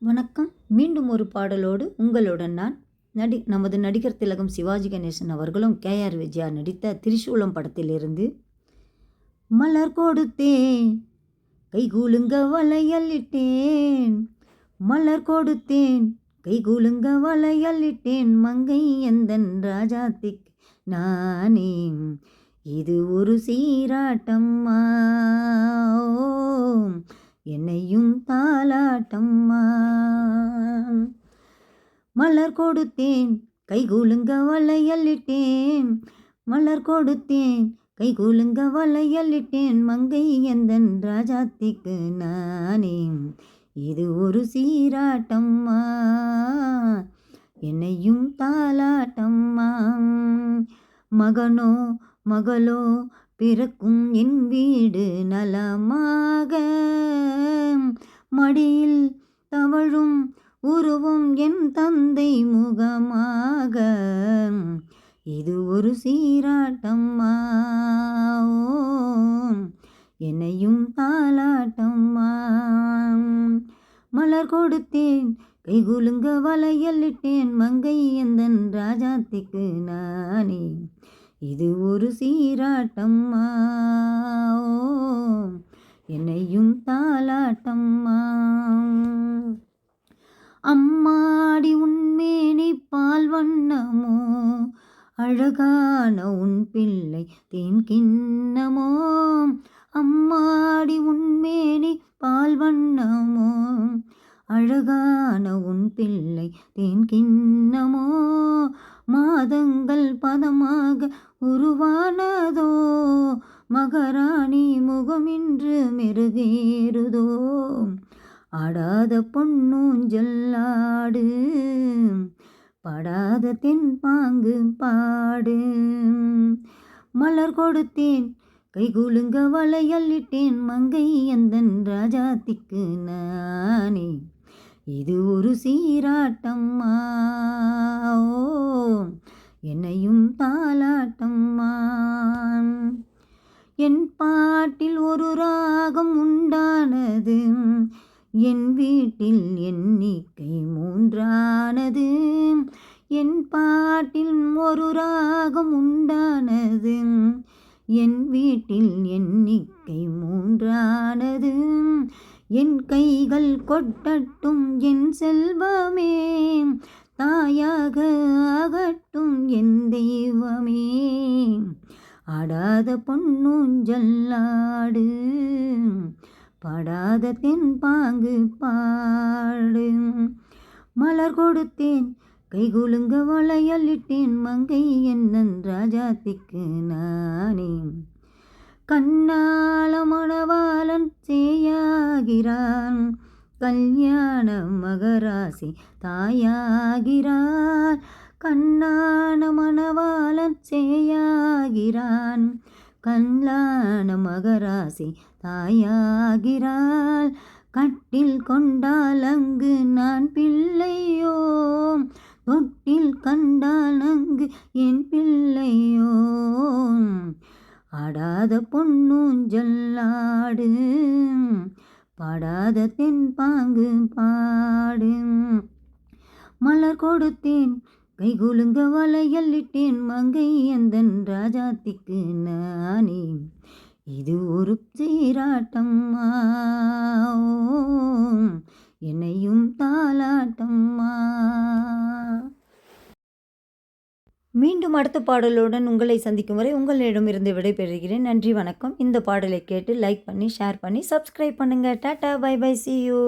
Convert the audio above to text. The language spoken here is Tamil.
வணக்கம். மீண்டும் ஒரு பாடலோடு உங்களுடன் நான் நடி நமது நடிகர் திலகம் சிவாஜி கணேசன் அவர்களும் கேஆர் விஜயா நடித்த திரிசூலம் படத்திலிருந்து மலர் கொடுத்தேன். கைகூலுங்க வலையல்லிட்டேன் மலர் கொடுத்தேன். கைகூலுங்க வலையல்லிட்டேன் மங்கை எந்தன் ராஜாத்திக் நானே இது ஒரு சீராட்டம்மா. என்னையும் தாலாட்டம்மா மலர் கொடுத்தேன் கைகூலுங்க வளையலிட்டேன். மலர் கொடுத்தேன் கைகூலுங்க வளையலிட்டேன். மங்கை எந்தன் ராஜாத்திக்கு நானே. இது ஒரு சீராட்டம்மா. என்னையும் தாலாட்டம்மா மகனோ மகளோ பிறக்கும் என் வீடு நலமாக. மடியில் தவழும் உருவும் என் தந்தை முகமாக. இது ஒரு சீராட்டம்மா. என்னையும் தாளாட்டம்மா. மலர் கொடுத்தேன் கைகுலுங்க வளையலிட்டேன் மங்கை எந்தன் ராஜாத்திக்கு நானே. இது ஒரு சீராட்டம்மா. ஓ, என்னையும் தாளாட்டம் அழகான உன் பிள்ளை தேன் கிண்ணமோ? அம்மாடி உன்மேனி பால் வண்ணமோ? அழகான உன் பிள்ளை தேன் கிண்ணமோ? மாதங்கள் பதமாக உருவானதோ? மகாராணி முகமின்று மெருகேறுதோ? ஆடாத பொன்னூஞ்சல்லாடு படாத தென்பாங்கு பாடு. மலர் கொடுத்தேன் கைகுலுங்க வளையல்லிட்டேன் மங்கை எந்தன் ராஜாத்திக்கு நானே. இது ஒரு சீராட்டம்மா ஓ, என்னையும் தாலாட்டம்மா என் பாட்டில் ஒரு ராகம் உண்டானது என் வீட்டில் எண்ணிக்கை மூன்றானது என் பாட்டில் ஒரு ராகம் உண்டானது. என் வீட்டில் எண்ணிக்கை மூன்றானது. என் கைகள் கொட்டட்டும் என் செல்வமே. தாயாக ஆகட்டும் என் தெய்வமே. ஆடாத பொன்னூஞ்சல்லாடு படாத தென்பாங்கு பாடு. மலர் கொடுத்தேன். கைகுலுங்க வளையலிட்டேன் மங்கை என்னன் ராஜாத்திக்கு நானே. கண்ணால மணவாளன் சேயாகிறான். கல்யாண மகராசி தாயாகிறார். கண்ணான மணவாளன் சேயாகிறான். கல்லான மகராசி தாயாகிறாள். கட்டில் கொண்டால் அங்கு நான் பிள்ளையோ? தொட்டில் கண்டால் அங்கு என் பிள்ளையோ? ஆடாத பொன்னூஞ்சல்லாடு பாடாத தென்பாங்கு பாடு. மலர் கொடுத்தேன் கைகுலுங்க வலையல்லிட்டேன் மங்கை எந்தன் ராஜாத்திக்கு நானே. இது ஒரு சீராட்டம்மா. ஓ, என்னையும் தாலாட்டம்மா மீண்டும் அடுத்த பாடலுடன் உங்களை சந்திக்கும் வரை உங்களிடமிருந்து விடைபெறுகிறேன். நன்றி வணக்கம். இந்த பாடலை கேட்டு லைக் பண்ணி ஷேர் பண்ணி சப்ஸ்கிரைப் பண்ணுங்கள் tata bye bye see you